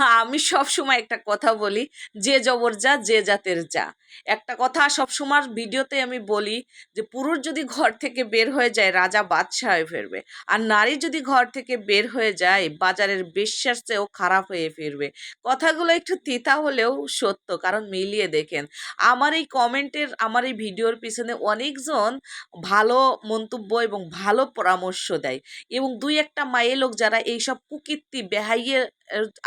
আমি সব সময় একটা কথা বলি, যে জবর যা, যে জাতের যা। একটা কথা সব সময় ভিডিওতে আমি বলি যে, পুরুষ যদি ঘর থেকে বের হয়ে যায়, রাজা বাদশাহ হয়ে ফিরবে। আর নারী যদি ঘর থেকে বের হয়ে যায়, বাজারের বিশ্বাস চেয়েও খারাপ হয়ে ফিরবে। কথাগুলো একটু তিতা হলেও সত্য, কারণ মিলিয়ে দেখেন। আমার এই কমেন্টের, আমার এই ভিডিওর পিছনে অনেকজন ভালো মন্তব্য এবং ভালো পরামর্শ দেয়। এবং দুই একটা মায়ে লোক যারা এইসব কুকীর্তি, বেহাইয়ে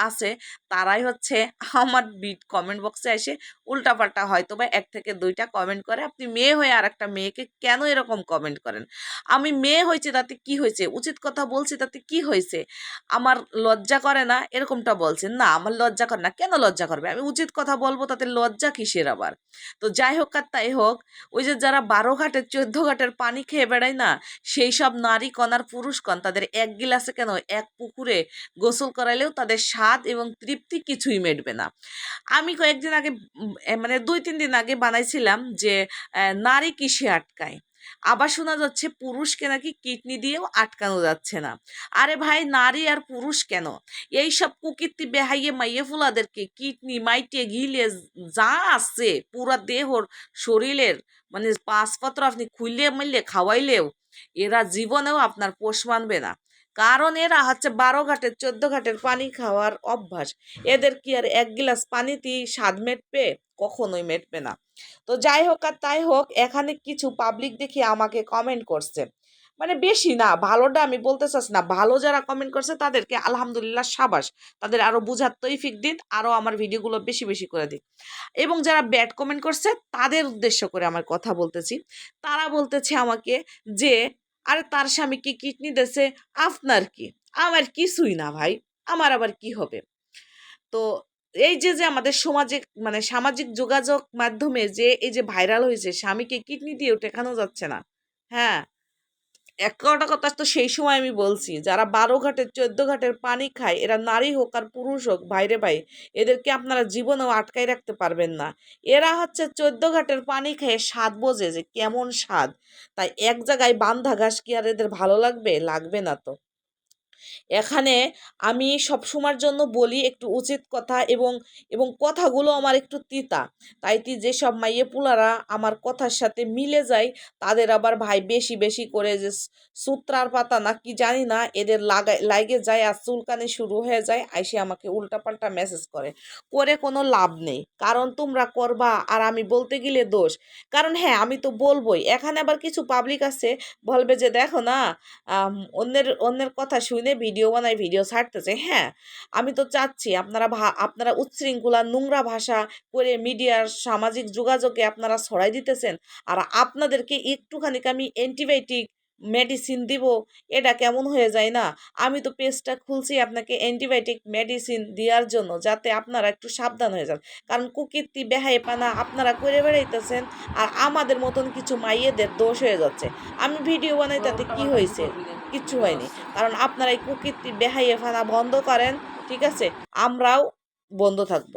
আছে, তারাই হচ্ছে আমার বিট কমেন্ট বক্সে এসে উল্টাপাল্টা হয়তো বা এক থেকে দুইটা কমেন্ট করে, আপনি মেয়ে হয়ে আর একটা মেয়েকে কেন এরকম কমেন্ট করেন? আমি মেয়ে হয়েছে, তাতে কি হয়েছে? উচিত কথা বলছি, তাতে কি হয়েছে? আমার লজ্জা করে না? এরকমটা বলছেন? না, আমার লজ্জা করে, না, কেন লজ্জা করবে? আমি উচিত কথা বলব, তাতে লজ্জা কিসের আবার? তো যাই হোক আর তাই হোক, ওই যে যারা বারো ঘাটের, চোদ্দ ঘাটের পানি খেয়ে বেড়ায় না, সেই সব নারী কণার পুরুষ কণ তাদের এক গিলাসে কেন এক পুকুরে গোসল করাইলেও তাদের স্বাদ এবং তৃপ্তি কিছুই মেটবে না। আমি কয়েকদিন আগে মানে দুই, তিন দিন আগে বানাইছিলাম যে নারী কিসে আটকায়? আবার শোনা যাচ্ছে পুরুষকে নাকি কিডনি দিয়েও আটকানো যাচ্ছে না। আরে ভাই, নারী আর পুরুষ কেন? এই সব কুকীর্তি বেহাইয়ে মাইয়ে ফুলাদেরকে কিডনি, মাইটে ঘিলে যা আছে, পুরা দেহর শরীরের মানে পাঁচপত্র আপনি খুললে মাইলে খাওয়াইলেও এরা জীবনেও আপনার পোষ মানবে না। কারণ এরা হচ্ছে বারো ঘাটের, চোদ্দ ঘাটের পানি খাওয়ার অভ্যাস। এদের কি আর এক গিলাস পানিতেই স্বাদ মেটবে? কখনোই মেটবে না। তো যাই হোক আর তাই হোক, এখানে কিছু পাবলিক দেখি আমাকে কমেন্ট করছে। মানে বেশি না, ভালোটা আমি বলতে চাচ্ছি না, ভালো যারা কমেন্ট করছে তাদেরকে আলহামদুলিল্লাহ সাবাস। তাদের আরও বুঝার তৈফিক দিন আরও আমার ভিডিওগুলো বেশি বেশি করে দিন। এবং যারা ব্যাড কমেন্ট করছে, তাদের উদ্দেশ্য করে আমার কথা বলতেছি। তারা বলতেছে আমাকে যে আরে তার স্বামীকে কিডনি দেশে আপনার কি? আমার কিছুই না ভাই, আমার আবার কি হবে? তো এই যে যে আমাদের সমাজে মানে সামাজিক যোগাযোগ মাধ্যমে যে, এই যে ভাইরাল হয়েছে, স্বামীকে কিডনি দিয়েও টেকানো যাচ্ছে না হ্যাঁ? একটা কথা তো সেই সময় আমি বলছি, যারা বারো ঘাটের, চোদ্দ ঘাটের পানি খায়, এরা নারী হোক আর পুরুষ হোক বাইরে ভাই, এদেরকে আপনারা জীবনেও আটকাই রাখতে পারবেন না। এরা হচ্ছে চোদ্দ ঘাটের পানি খেয়ে স্বাদ বোঝে যে কেমন স্বাদ। তাই এক জায়গায় বান্ধা ঘাস কি আর এদের ভালো লাগবে? লাগবে না তো। এখানে আমি সবসময়ের জন্য বলি একটু উচিত কথা এবং এবং কথাগুলো আমার একটু তিতা। তাই তি যেসব মাইয়ে পুলারা আমার কথার সাথে মিলে যায়, তাদের আবার ভাই বেশি বেশি করে যে সূত্রার পাতা না কি জানি না, এদের লাগাই লাগে যায় আর চুলকানি শুরু হয়ে যায়, আইসে আমাকে উল্টাপাল্টা মেসেজ করে। করে কোনো লাভ নেই। কারণ তোমরা করবা আর আমি বলতে গেলে দোষ। কারণ হ্যাঁ আমি তো বলবোই। এখানে আবার কিছু পাবলিক আছে, বলবে যে দেখো না অন্যের অন্যের কথা শুনে ভিডিও বানায় ভিডিও ছাড়তেছে। হ্যাঁ আমি তো চাচ্ছি আপনারা ভা, আপনারা উচ্ছৃঙ্খলা, নোংরা ভাষা করে মিডিয়ার সামাজিক যোগাযোগে আপনারা ছড়াই দিতেছেন। আর আপনাদেরকে একটুখানি আমি অ্যান্টিবায়োটিক মেডিসিন দিব, এটা কেমন হয়ে যায় না? আমি তো পেজটা খুলছি আপনাকে অ্যান্টিবায়োটিক মেডিসিন দেওয়ার জন্য, যাতে আপনারা একটু সাবধান হয়ে যান। কারণ কুকীর্তি বেহাই পানা আপনারা করে বেড়াইতেছেন আর আমাদের মতন কিছু মাইয়েদের দোষ হয়ে যাচ্ছে। আমি ভিডিও বানাই তাতে কি হয়েছে? কিচ্ছু হয়নি। কারণ আপনারা এই কুকীর্তি বেহাইয়ে ফানা বন্ধ করেন, ঠিক আছে? আমরাও বন্ধ থাকব।